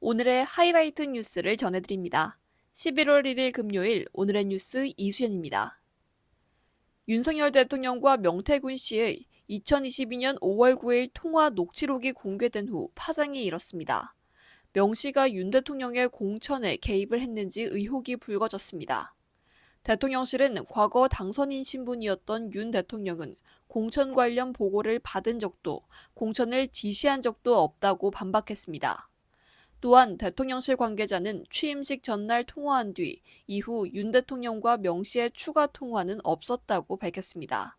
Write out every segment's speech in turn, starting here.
오늘의 하이라이트 뉴스를 전해드립니다. 11월 1일 금요일 오늘의 뉴스 이수연입니다. 윤석열 대통령과 명태균 씨의 2022년 5월 9일 통화 녹취록이 공개된 후 파장이 일었습니다. 명 씨가 윤 대통령의 공천에 개입을 했는지 의혹이 불거졌습니다. 대통령실은 과거 당선인 신분이었던 윤 대통령은 공천 관련 보고를 받은 적도 공천을 지시한 적도 없다고 반박했습니다. 또한 대통령실 관계자는 취임식 전날 통화한 뒤 이후 윤 대통령과 명 씨의 추가 통화는 없었다고 밝혔습니다.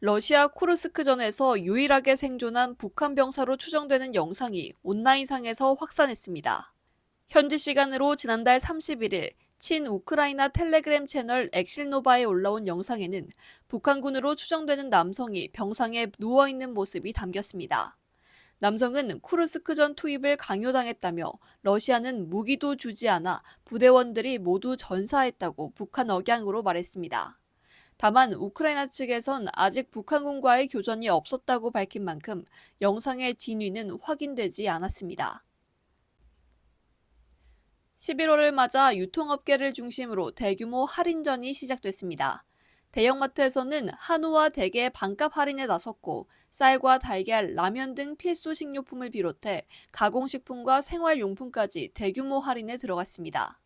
러시아 쿠르스크전에서 유일하게 생존한 북한 병사로 추정되는 영상이 온라인상에서 확산했습니다. 현지 시간으로 지난달 31일 친 우크라이나 텔레그램 채널 엑실노바에 올라온 영상에는 북한군으로 추정되는 남성이 병상에 누워 있는 모습이 담겼습니다. 남성은 쿠르스크전 투입을 강요당했다며 러시아는 무기도 주지 않아 부대원들이 모두 전사했다고 북한 억양으로 말했습니다. 다만 우크라이나 측에선 아직 북한군과의 교전이 없었다고 밝힌 만큼 영상의 진위는 확인되지 않았습니다. 11월을 맞아 유통업계를 중심으로 대규모 할인전이 시작됐습니다. 대형마트에서는 한우와 대게 반값 할인에 나섰고 쌀과 달걀, 라면 등 필수 식료품을 비롯해 가공식품과 생활용품까지 대규모 할인에 들어갔습니다.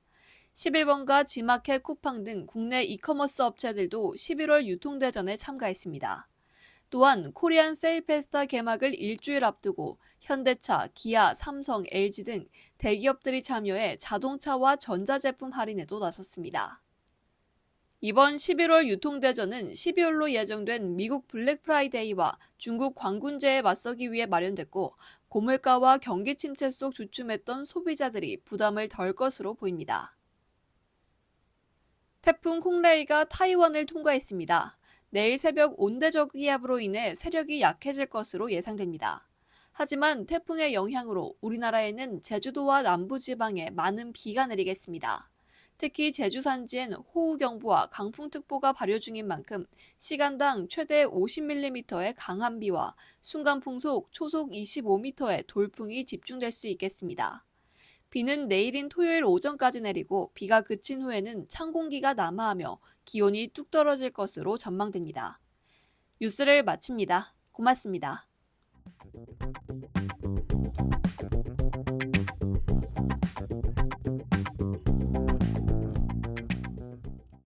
11번가 지마켓 쿠팡 등 국내 이커머스 업체들도 11월 유통대전에 참가했습니다. 또한 코리안 세일 페스타 개막을 일주일 앞두고 현대차, 기아, 삼성, LG 등 대기업들이 참여해 자동차와 전자제품 할인에도 나섰습니다. 이번 11월 유통대전은 12월로 예정된 미국 블랙 프라이데이와 중국 광군제에 맞서기 위해 마련됐고 고물가와 경기 침체 속 주춤했던 소비자들이 부담을 덜 것으로 보입니다. 태풍 콩레이가 타이완을 통과했습니다. 내일 새벽 온대저기압으로 인해 세력이 약해질 것으로 예상됩니다. 하지만 태풍의 영향으로 우리나라에는 제주도와 남부지방에 많은 비가 내리겠습니다. 특히 제주 산지엔 호우경보와 강풍특보가 발효 중인 만큼 시간당 최대 50mm의 강한 비와 순간풍속 초속 25m의 돌풍이 집중될 수 있겠습니다. 비는 내일인 토요일 오전까지 내리고 비가 그친 후에는 찬 공기가 남하하며 기온이 뚝 떨어질 것으로 전망됩니다. 뉴스를 마칩니다. 고맙습니다.